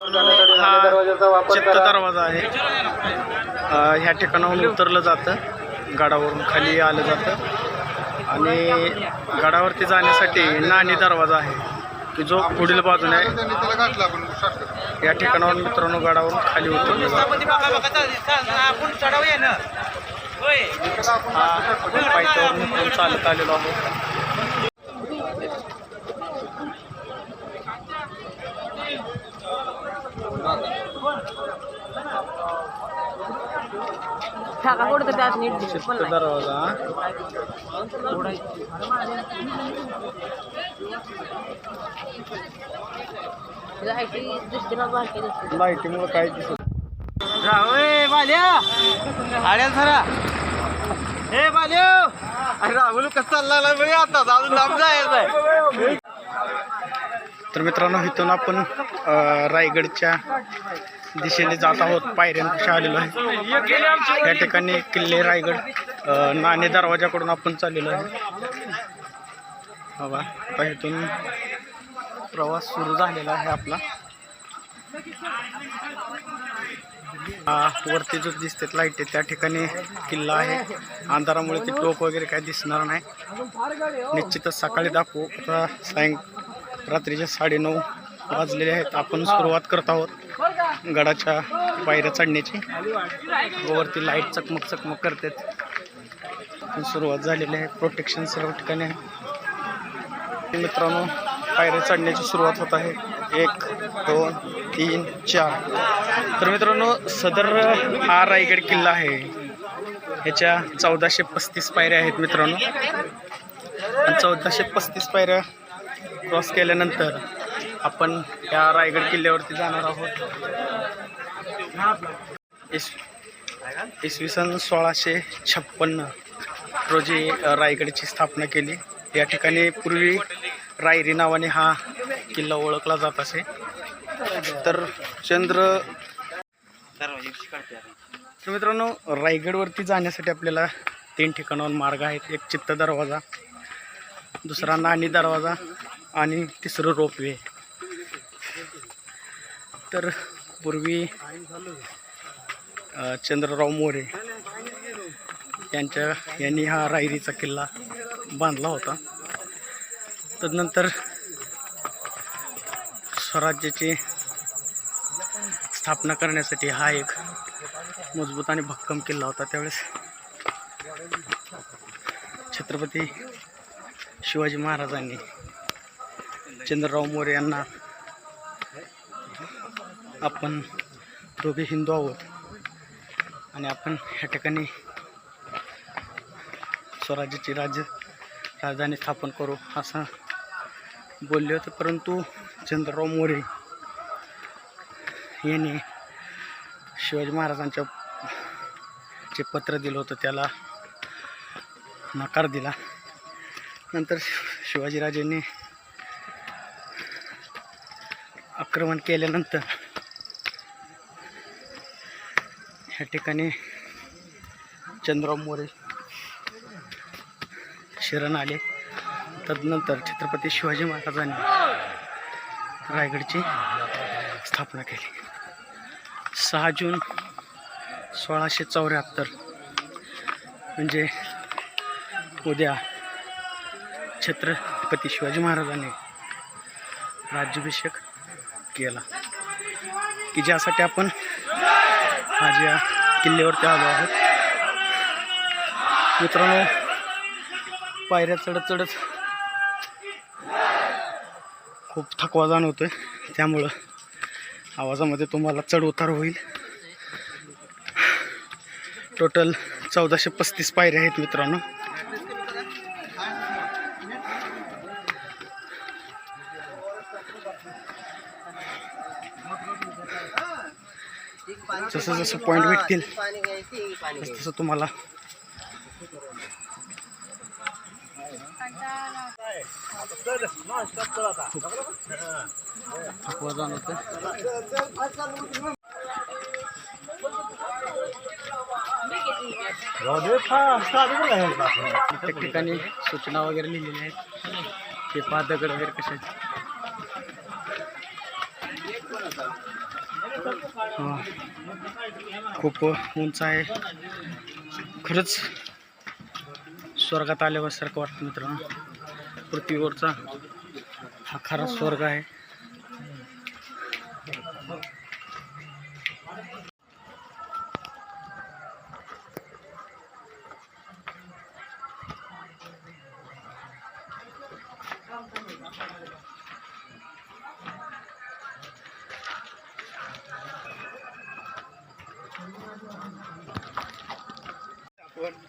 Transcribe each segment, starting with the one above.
हा चित्त दरवाजा आहे. ह्या ठिकाणाहून उतरलं जातं. गडावरून खाली आलं जातं. आणि गडावरती जाण्यासाठी नाणी दरवाजा आहे. की जो पुढील बाजूने आहे या ठिकाणाहून मित्रांनो गडावरून खाली उतरलं जातं. हा आपण पायथ्यावरून चालत आलेलो आहोत. टाका कुठं तर त्यात नीट दिसत पण दरवाजा. नाही दिसते ना बारके दिसते लाईटीमुळे काय दिसत आड्या सरा हे बाल्यो! अरे राहुल कसं चालला बघ आता अजून लांब जायचं तर मित्रांनो इथून आपण रायगडच्या दिशेने जात आहोत पायऱ्यांपेक्षा आलेलो आहे. या ठिकाणी किल्ले रायगड नाणे दरवाजाकडून आपण चाललेलो आहे. बाबा आता इथून प्रवास सुरू झालेला आहे आपला. वरती जो दिसतात लाइट आहे त्या ठिकाणी किल्ला आहे. अंधारामुळे ते टोक वगैरे काय दिसणार नाही. निश्चितच सकाळी दाखवू. आता सायं रात्रीचे साडेनऊ वाजलेले आहेत. आपण सुरुवात करत आहोत गडाच्या पायऱ्या चढण्याची. वरती लाइट चकमक चकमक करतात. पण सुरुवात झालेली आहे. प्रोटेक्शन सर्व ठिकाणी आहे. मित्रांनो पायऱ्या चढण्याची सुरुवात होत आहे. एक दोन तीन चार. तर मित्रांनो सदर हा रायगड किल्ला आहे. ह्याच्या चौदाशे पस्तीस पायऱ्या आहेत मित्रांनो. आणि चौदाशे पस्तीस पायऱ्या क्रॉस केल्यानंतर आपण या रायगड किल्ल्यावरती जाणार आहोत. इस इसवी सन सोळाशे छप्पन्न रोजी रायगडची स्थापना केली. या ठिकाणी पूर्वी रायरी नावाने हा किल्ला ओळखला जात असे. तर चंद्र तर मित्रांनो रायगडवरती जाण्यासाठी आपल्याला तीन ठिकाणाहून मार्ग आहेत. एक चित्त दरवाजा दुसरा नाणी दरवाजा आणि तिसरं रोपवे. तर पूर्वी चंद्रराव मोरे यांच्या यांनी हा रायरीचा किल्ला बांधला होता. तदनंतर स्वराज्याची स्थापना करण्यासाठी हा एक मजबूत आणि भक्कम किल्ला होता. त्यावेळेस छत्रपती शिवाजी महाराजांनी चंद्रराव मोरे यांना आपण दोघे हिंदू आहोत. आणि आपण ह्या ठिकाणी स्वराज्याची राज्य राजधानी स्थापन करू असं बोलले होते. परंतु चंद्रराव मोरे यांनी शिवाजी महाराजांच्या जे पत्र दिलं होतं त्याला नकार दिला. नंतर शिवाजीराजेंनी आक्रमण केल्यानंतर ह्या ठिकाणी चंद्रराव मोरे शरण आले. तदनंतर छत्रपती शिवाजी महाराजांनी रायगडची स्थापना केली. सहा जून सोळाशे चौऱ्याहत्तर म्हणजे उद्या छत्रपती शिवाजी महाराजांनी राज्याभिषेक केला. की ज्यासाठी आपण आज या किल्ल्यावरती आलो आहोत. मित्रांनो पायऱ्या चढत चढत खूप थकवा जाणवतो आहे त्यामुळं आवाजामध्ये तुम्हाला चढ उतार होईल. टोटल चौदाशे पस्तीस पायऱ्या आहेत मित्रांनो. जसं जसं पॉईंट भेटतील तसं तसं तुम्हाला. प्रत्येक ठिकाणी सूचना वगैरे लिहिलेल्या आहेत. ते पहा दगड वगैरे कसे खूप उंच आहे. खरंच स्वर्गात आल्यासारखं वाटतं मित्रांनो. पृथ्वीवरचा हा खरा स्वर्ग आहे.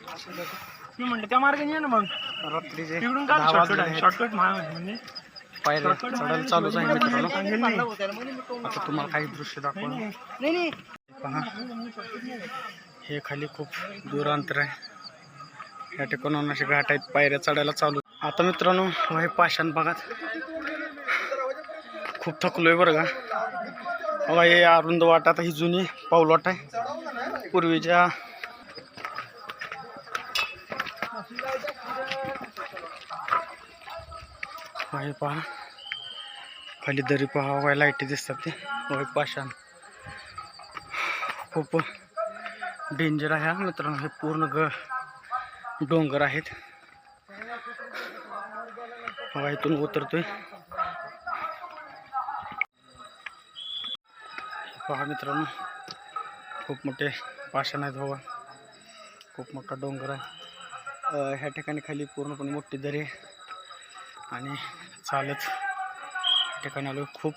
मी म्हणलं त्या मार्गाने ये ना मग. रात्रीचे तिकडून दहा का वाजलेले शॉर्टकट आहेत. शॉर्टकट म्हणजे. पायऱ्या चढायला चालूच आहे मित्रांनो. आता तुम्हाला काही दृश्य दाखवलं. पहा. हे खाली खूप दूर अंतर आहे. या ठिकाणून असे घाट आहेत. पायऱ्या चढायला चालू आता मित्रांनो हे पाषाण भागात खूप थकलोय बरं का? बघा हे अरुंद वाट आता ही जुनी पाऊल वाट आहे. पूर्वीच्या आहे पहा. खाली दरी पहा वय लाईटी दिसतात ते. वय पाषाण. खूप डेंजर आहे हा मित्रांनो. हे पूर्ण ग डोंगर आहेत. हवा इथून उतरतोय. पहा मित्रांनो. खूप मोठे पाषाण आहेत हवा. खूप मोठा डोंगर आहे. ह्या ठिकाणी खाली पूर्णपणे मोठी दरी आहे. आणि चालत या ठिकाणी आलो. खूप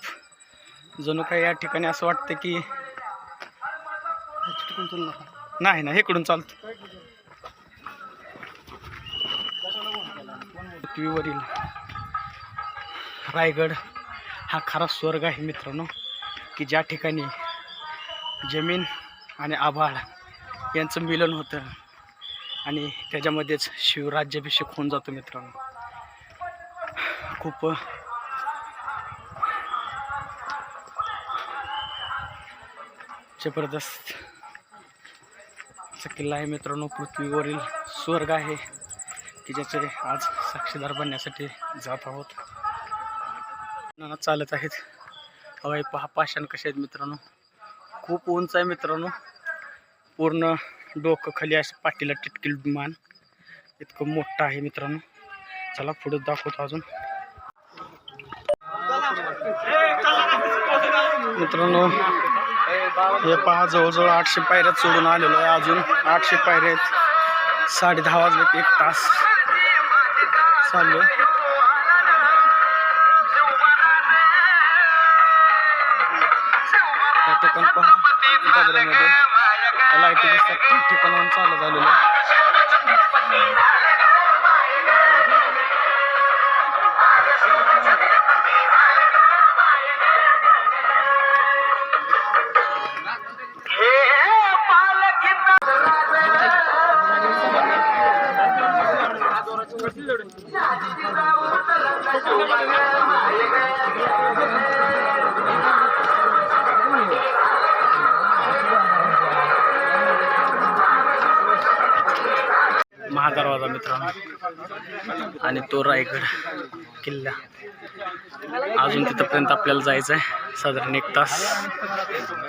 जणू काही या ठिकाणी असं वाटतं की नाही ना इकडून चालतो. पृथ्वीवरील रायगड हा खरा स्वर्ग आहे मित्रांनो की ज्या ठिकाणी जमीन आणि आभाळ यांचं मिलन होतं आणि त्याच्यामध्येच शिवराज्याभिषेक होऊन जातो मित्रांनो. खूप. जबरदस्त किल्ला आहे मित्रांनो. पृथ्वीवरील स्वर्ग आहे की ज्याचे आज साक्षीदार बनण्यासाठी जात आहोत. नाना चालत आहेत. हवाई पहा पाषाण कसे आहेत मित्रांनो. खूप उंच आहे मित्रांनो. पूर्ण डोकं खाली असं पाठीला टिटकील विमान इतकं मोठं आहे मित्रांनो. चला पुढे दाखवतो अजून. मित्रांनो हे पहा जवळजवळ आठशे पायऱ्यात सोडून आलेलो आहे अजून. आठशे पायऱ्या आहेत. साडे दहा वाजलेत एक तास चाललो त्या ठिकाण पहा. डबऱ्यामध्ये. लाईटी दिसतात. त्या ठिकाणाहून चालत झालेलं आहे. महादरवाजा मित्रांनो. आणि तो रायगड किल्ला. अजून तिथंपर्यंत आपल्याला जायचं आहे साधारण एक तास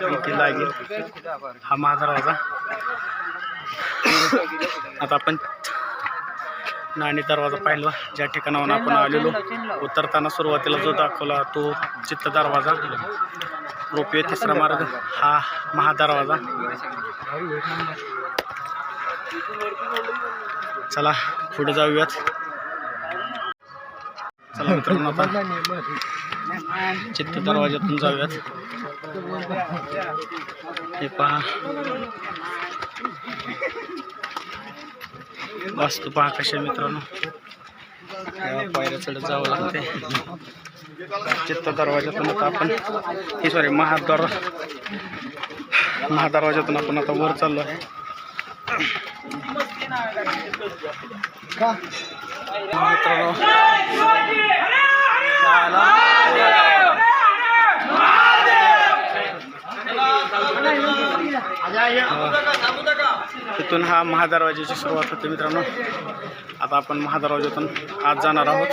किती लागेल? हा महादरवाजा. आता आपण नाणी दरवाजा पाहिला. ज्या ठिकाणाहून आपण आलेलो उतरताना सुरुवातीला जो दाखवला तो चित्त दरवाजा. रोपवे तिसरा मार्ग हा महादरवाजा. चला पुढे जाऊयात. चला मित्रांनो आता चित्त दरवाज्यातून जाऊयात. हे पहा. वास्तू पहा कशा मित्रांनो. पायऱ्या चढत जावं लागते चित्त दरवाज्यातून आता आपण हे सॉरी महाद्वार महादरवाज्यातून आपण आता वर चाललो आहे मित्रांनो तिथून हा महादरवाज्याची सुरुवात होते मित्रांनो. आता आपण महादरवाज्यातून आज जाणार आहोत.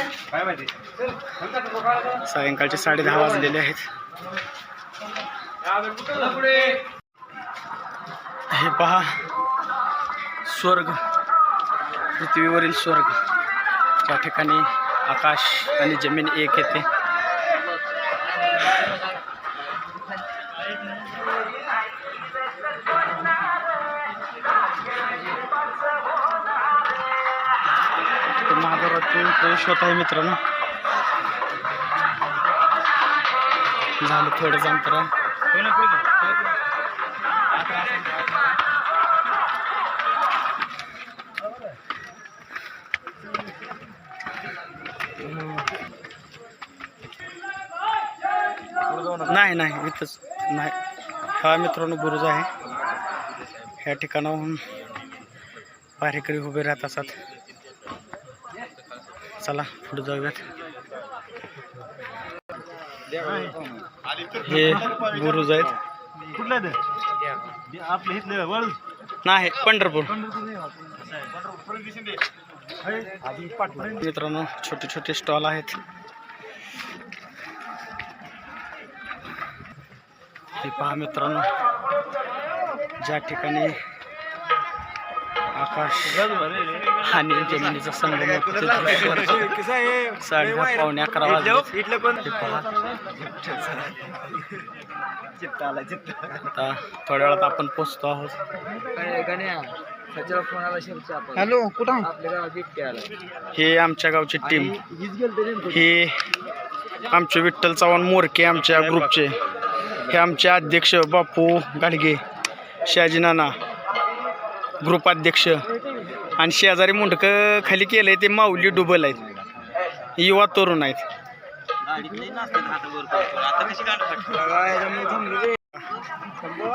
सायंकाळचे साडे दहा वाजलेले आहेत. हे पहा स्वर्ग पृथ्वीवरील स्वर्ग. त्या ठिकाणी आकाश आणि जमीन एक येते. प्रवेश होत आहे मित्रांनो. झालं थोडंच अंतर नाही नाही इथंच नाही. हा मित्रांनो बुरुज आहे. ह्या ठिकाणाहून पारेकरी उभे राहत असतात चला पुढे जाऊयात. हे बुरुज आहेत. नाही पंढरपूर. मित्रांनो छोटे छोटे स्टॉल आहेत. हे पहा मित्रांनो ज्या ठिकाणी आकाश आणि जमिनीचा संगम साडे पावणे अकरा वाजले. आता थोड्या वेळात आपण पोचतो आहोत. हॅलो कुठं? हे आमच्या गावची टीम हे आमचे विठ्ठल चव्हाण मोरके आमच्या ग्रुपचे हे आमचे अध्यक्ष बापू गाडगे शहाजी नाना. ग्रुपाध्यक्ष आणि शेजारी मुंडकं खाली केलं आहे ते माऊली डुबल आहेत. युवा तरुण आहेत.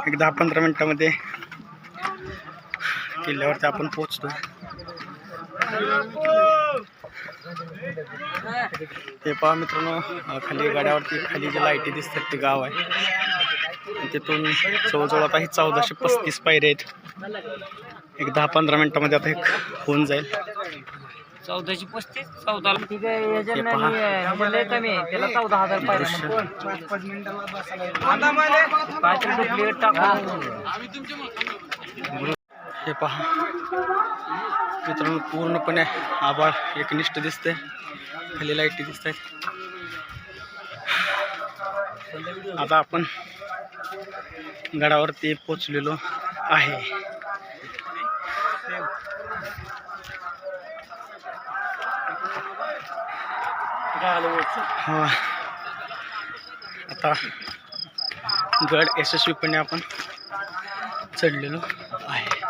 एक दहा पंधरा मिनिटामध्ये किल्ल्यावरती आपण पोचतो ते पहा मित्रांनो खाली गाड्यावरती खाली जे लाईटी दिसतात ते गाव आहे. तिथून जवळजवळ आता ही चौदाशे पस्तीस पायऱ्या आहेत. एक दहा पंधरा मिनिटामध्ये आता एक होऊन जाईल. चौदाशे पस्तीस चौदा ठीक आहे हे ह्याच्यात पहा. नाही आहे. ह्याच्यात लय कमी आहे. त्याला चौदा हजार पाहिजे काय तरी डुप्लिकेट टाकून. हे. पहा. मित्रांनो पूर्णपणे आभाळ एकनिष्ठ दिसते खाली लाईटी दिसत आहेत आता आपण गडावरती पोचलेलो आहे. हा. आता गड यशस्वीपणे आपण चढलेलो आहे.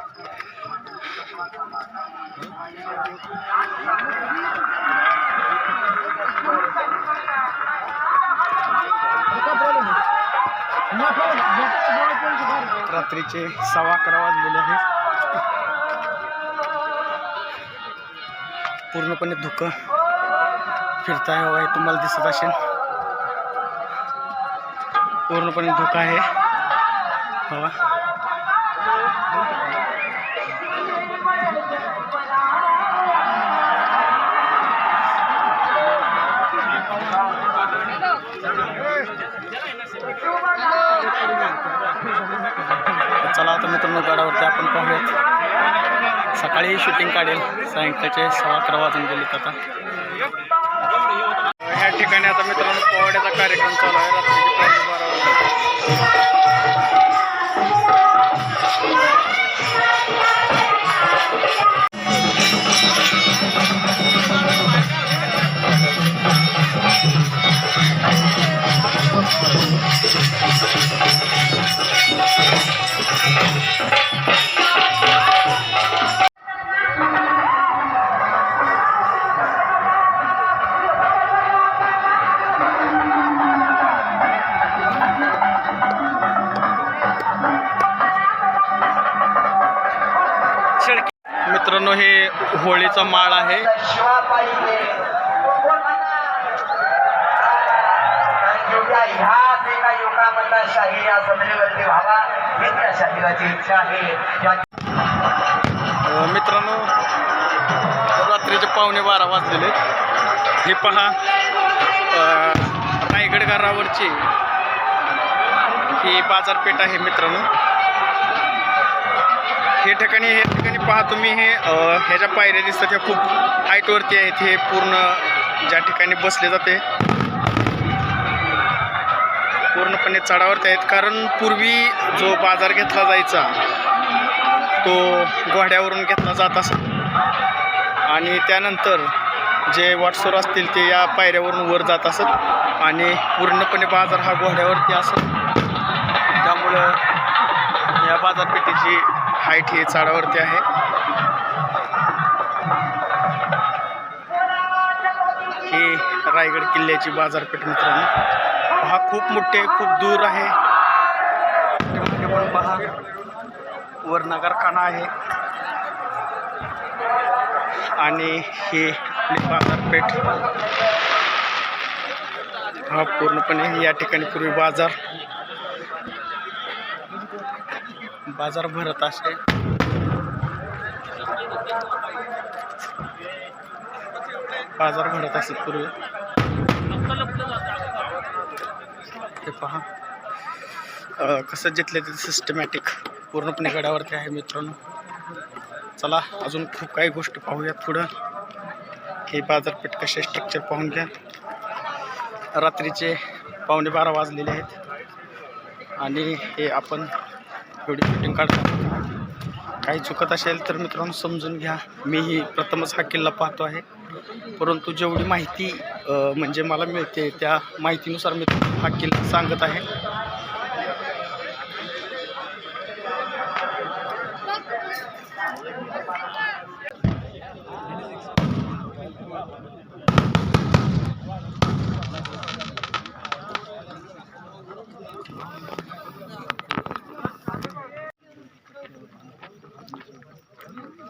रात्रीचे सव्वा अकरा वाजलेले आहेत पूर्णपणे धुकं फिरताय हो, हवं तुम्हाला दिसत असेल. पूर्णपणे धोका आहे. हवा चला आता मित्रांनो गडावरती आपण पाहूयात. सकाळी शूटिंग काढेल. सायंकाळचे सहा अकरा वाजून गेलेत आता. ठिकाणी आता मित्रांनो पोवाड्याचा कार्यक्रम चालू आहे. रात्रीचे बारा वाजता. शाही या सदरीवरती व्हावा ही त्या शाहिराची इच्छा आहे. मित्रांनो रात्रीचे पावणे बारा वाजलेले. हे पहा रायगडगारावरची ही बाजारपेठ आहे मित्रांनो. हे ठिकाणी हे ठिकाणी पहा तुम्ही हे ह्याच्या पायऱ्या दिसतात त्या खूप हाईटवरती आहेत हे पूर्ण ज्या ठिकाणी बसले जाते पूर्णपणे चढावरती आहेत. कारण पूर्वी जो बाजार घेतला जायचा तो घोड्यावरून घेतला जात असत आणि त्यानंतर जे वाटसोर असतील ते या पायऱ्यावरून वर जात असत. आणि पूर्णपणे बाजार हा घोड्यावरती असत. त्यामुळं या बाजारपेठेची हाईट ही चढावरती आहे. ही रायगड किल्ल्याची बाजारपेठ मित्रांनो. हा खूप मोठे खूप दूर आहे. पण पहा वर नगरखाना आहे. आणि ही आपली बाजारपेठ हा पूर्णपणे या ठिकाणी पूर्वी बाजार. बाजार भरत असे. बाजार भरत असे पूर्वी. हे पहा. कसं जिथले ते सिस्टमॅटिक पूर्णपणे गडावरती आहे मित्रांनो. चला अजून खूप काही गोष्टी पाहूयात पुढं. हे बाजारपेठ कसे स्ट्रक्चर पाहून घ्या. रात्रीचे पावणे बारा वाजलेले आहेत. आणि हे आपण व्हिडिओ शूटिंग काढतो. काही चुकत असेल तर मित्रांनो समजून घ्या. मीही प्रथमच हा किल्ला पाहतो आहे. परंतु जेवढी माहिती म्हणजे मला मिळते त्या माहितीनुसार मी हा किल्ला सांगत आहे.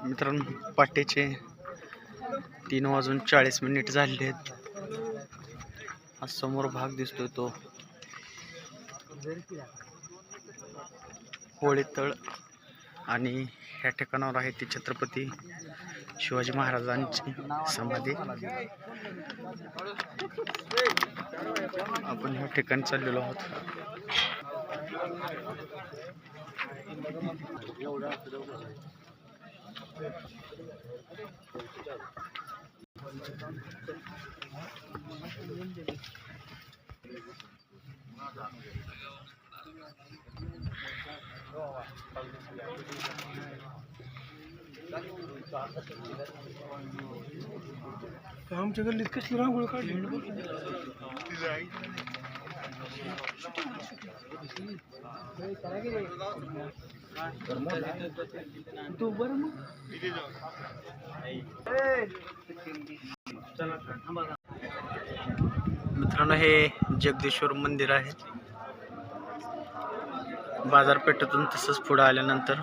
मित्रांनो पाटेचे तीन वाजून चाळीस मिनिट झालेले आहेत. हा समोर भाग दिसतोय तो. होळी तळ आणि ह्या ठिकाणावर आहे ती छत्रपती शिवाजी महाराजांची समाधी. आपण ह्या ठिकाणी चाललेलो आहोत. आमच्या गल्लीत कसली रांगोळी काढली? काय तू बर मग मित्रांनो हे जगदीश्वर मंदिर आहे. बाजारपेठेतून तसंच पुढं आल्यानंतर.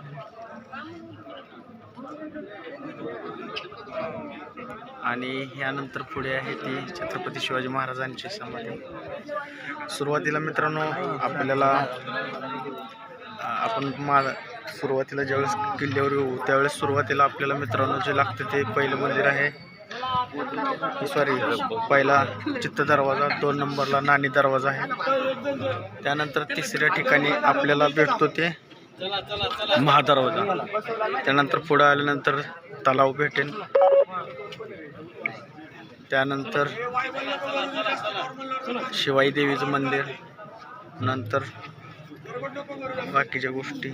आणि यानंतर पुढे आहे ती छत्रपती शिवाजी महाराजांची समाधी. सुरुवातीला मित्रांनो आपल्याला आपण मा सुरुवातीला ज्यावेळेस किल्ल्यावर येऊ त्यावेळेस सुरुवातीला आपल्याला मित्रांनो जे लागतं ते पहिलं मंदिर आहे. सॉरी पहिला चित्त दरवाजा दोन नंबरला नाणी दरवाजा आहे. त्यानंतर तिसऱ्या ठिकाणी आपल्याला भेटतो ते महादरवाजा. त्यानंतर पुढं आल्यानंतर तलाव भेटेल त्यानंतर शिवाई देवीचं मंदिर. नंतर बाकीच्या गोष्टी.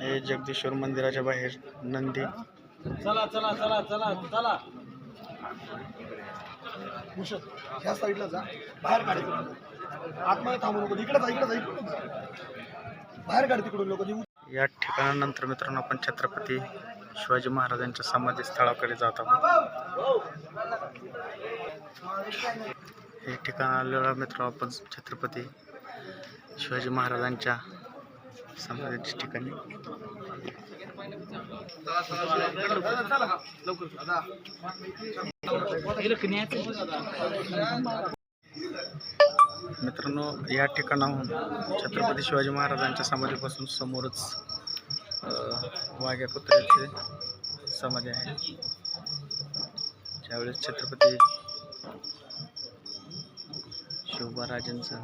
हे जगदीश्वर मंदिराच्या बाहेर नंदी. चला चला चला चला चला. ह्या साईडला जा. बाहेर काढ तिकडून आतमध्ये थांबू नको. इकडे जा इकडे जा इकडे जा. बाहेर काढ तिकडून लोक. या ठिकाणानंतर मित्रांनो आपण छत्रपती शिवाजी महाराजांच्या समाधी स्थळाकडे जात आहोत. हे ठिकाण आलेलं मित्र. आपण छत्रपती शिवाजी महाराजांच्या समाधीच्या ठिकाणी. मित्रांनो या ठिकाणाहून छत्रपती शिवाजी महाराजांच्या समाधीपासून समोरच वाघ्या कुत्र्याचे समाधी आहे. ज्यावेळेस छत्रपती शिवबाराजांचं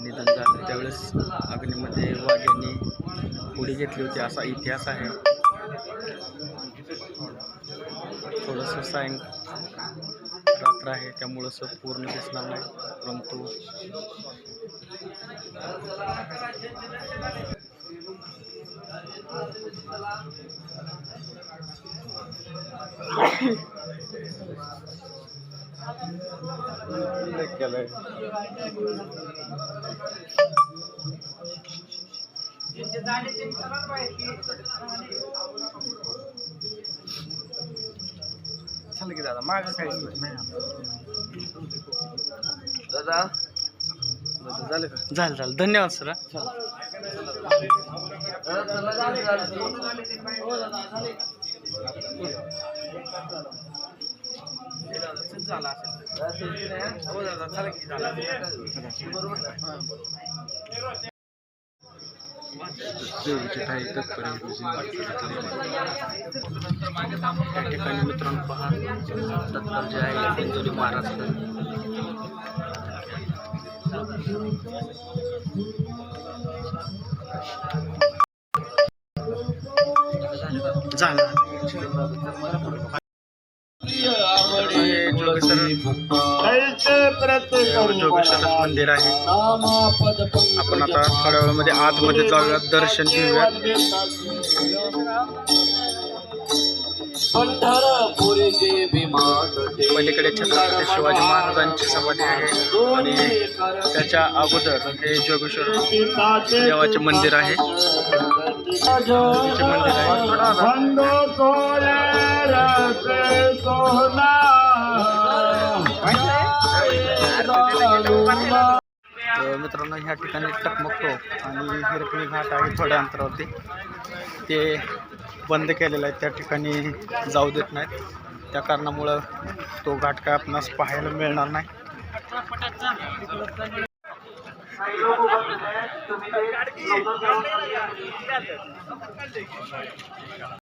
निधन झालं. त्यावेळेस अग्नीमध्ये वाघ यांनी उडी घेतली होती. असा इतिहास आहे. थोडंसं सायं रात्र आहे. त्यामुळं असं पूर्ण दिसणार नाही. परंतु झालं की दादा मागं काय दादा? झालं का? झालं झालं. धन्यवाद सर हो दादा झालं. की त्या ठिकाणी मित्रांनो पहा तत्पर जे आहे पिंजोरी महाराष्ट्र झालं मंदिर आहे. आपण आता थोड्या वेळामध्ये आतमध्ये जाऊयात दर्शन घेऊयात. पलीकडे छत्रपती शिवाजी महाराजांची समाधी आहे आणि त्याच्या अगोदर हे जोगेश्वर देवाचे मंदिर आहे. देवाचे मंदिर आहे. मित्रांनो ह्या ठिकाणी टकमकतो आणि हिरकणी घाट आहे थोड्या अंतरावरती. ते बंद केलेलं आहे त्या ठिकाणी जाऊ देत नाहीत. त्या कारणामुळं तो घाट काय आपणास पाहायला मिळणार नाही.